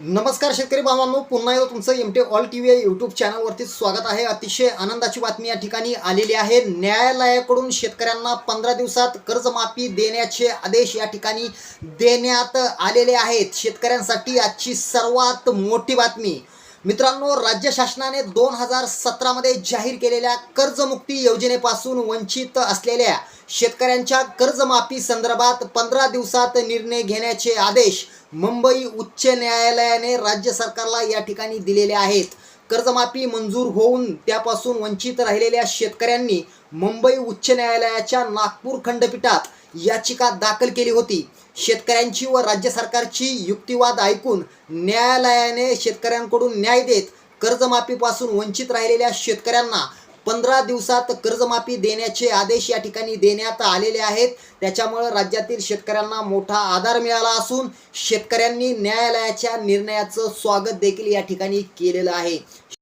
नमस्कार शेतकरी बांधवांनो पुन्हा एकदा तुमचं M T all T V YouTube चॅनलवरती स्वागत आहे. अतिशय आनंदाची बातमी या ठिकाणी आलेली आहे. न्यायालयाकडून शेतकऱ्यांना पंधरा दिवसात कर्जमाफी देण्याचे आदेश या ठिकाणी देण्यात आलेले आहेत. शेतकऱ्यांसाठी आजची सर्वात मोठी बातमी मित्रांनो राज्य शासनाने दोन हजार सतरामध्ये जाहीर केलेल्या कर्जमुक्ती योजनेपासून वंचित असलेल्या शेतकऱ्यांच्या कर्जमाफी संदर्भात पंधरा दिवसात निर्णय घेण्याचे आदेश मुंबई उच्च न्यायालयाने राज्य सरकारला या ठिकाणी दिलेले आहेत. कर्जमाफी मंजूर होऊन त्यापासून वंचित राहिलेल्या शेतकऱ्यांनी मुंबई उच्च न्यायालयाच्या नागपूर खंडपीठात याचिका दाखल केली होती. शेतकऱ्यांची व राज्य सरकारची युक्तिवाद ऐकून न्यायालयाने शेतकऱ्यांकडून न्याय देत कर्जमाफीपासून वंचित राहिलेल्या शेतकऱ्यांना पंधरा दिवसात कर्जमाफी देण्याचे आदेश या ठिकाणी देण्यात आलेले आहेत. त्याच्यामुळं राज्यातील शेतकऱ्यांना मोठा आधार मिळाला असून शेतकऱ्यांनी न्यायालयाच्या निर्णयाचं स्वागत देखील या ठिकाणी केलेलं आहे.